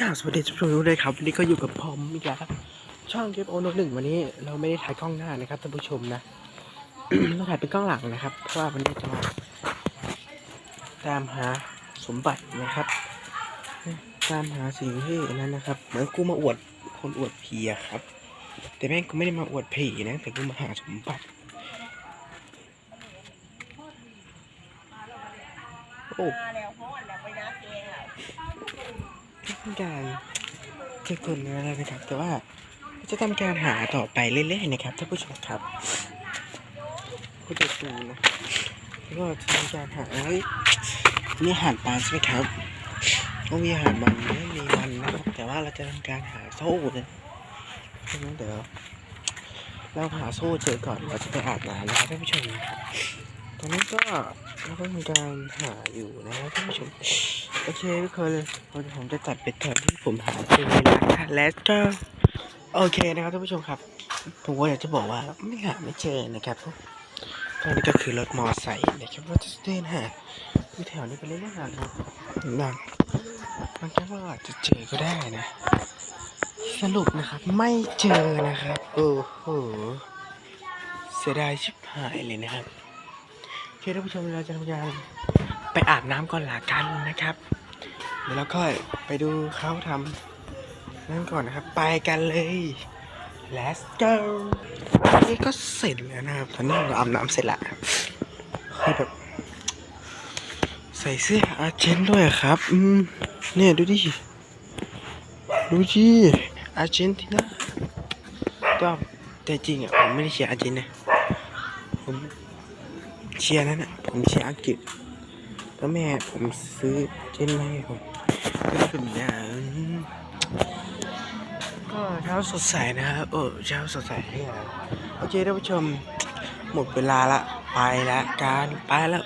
กาสวัสดีทุกคนด้วยครับวันนี้ก็อยู่กับผมอีกแล้วครับช่องเกมโอนหนึ่งวันนี้เราไม่ได้ถ่ายกล้องหน้านะครับท่านผู้ชมนะเราถ่ายเป็นกล้องหลังนะครับ เพราะว่าวันนี้จะมาตามหาสมบัตินะครับ ตามหาสิ่งที่นั้นนะครับเหมือนกูมาอวดคนอวดผีครับ แต่แม่งกูไม่ได้มาอวดผีนะแต่กูมาหาสมบัติ โอ้ มาแล้วเพราะว่าแล้วไปน้าเองอะต้องการจะกดอะไรนะครับ แต่ว่าจะทำการหาต่อไปเรื่อยๆนะครับท่านผู้ชมครับผู้จะดูนะแล้วก็จะทำการหาเฮ้ยนี่อาหารปลาใช่ไหมครับต้องมีอาหารมันไม่มีมันนะครับ แต่ว่าเราจะทำการหาโซ่นะเพราะนั้นเดี๋ยวเราหาโซ่เจอก่อนเราจะไปอาบน้ำนะครับท่านผู้ชมตอนนี้ก็เราก็ทำการหาอยู่นะครับท่านผู้ชม โอเคทุกคนวันผมจะตัดเป็นตอนที่ผมหาเจอนะคะแล้วก็โอเคนะครับท่านผู้ชมครับ ผมก็อยากจะบอกว่าไม่หาไม่เจอนะครับตอนนี้ก็คือรถมอไซค์นะครับว่าจะเดินหาที่แถวนี้ไปเรื่อยๆนะครับบางบางครั้งเราอาจจะเจอก็ได้นะ สรุปนะครับไม่เจอนะครับโอ้โหเสียดายชิบหายเลยนะครับโอเคท่านผู้ชมเราจะทำการ ไปอาบน้ำก่อนละกันนะครับ เดี๋ยวเราก็ไปดูเขาทำนั่นก่อนนะครับ ไปกันเลย let's go นี่ก็เสร็จแล้วนะครับ ตอนนี้เราอาบน้ำเสร็จแล้วคือแบบใส่เสื้ออาเจนด้วยครับอืมเนี่ยดูดิ ดูดิอาเจนตินาก็แต่จริงอะผมไม่ได้เชียร์อาเจนนะ ผมเชียร์นั่นอะผมเชียร์อังกฤษ แล้วแม่ผมซื้อเจนมาให้ผมก็เป็นอย่าก็เช้าสดใสนะครับเออเช้าสดใสที่อะไรโอเคท่านผู้ชม หมดเวลาละ ไปละการไปแล้ว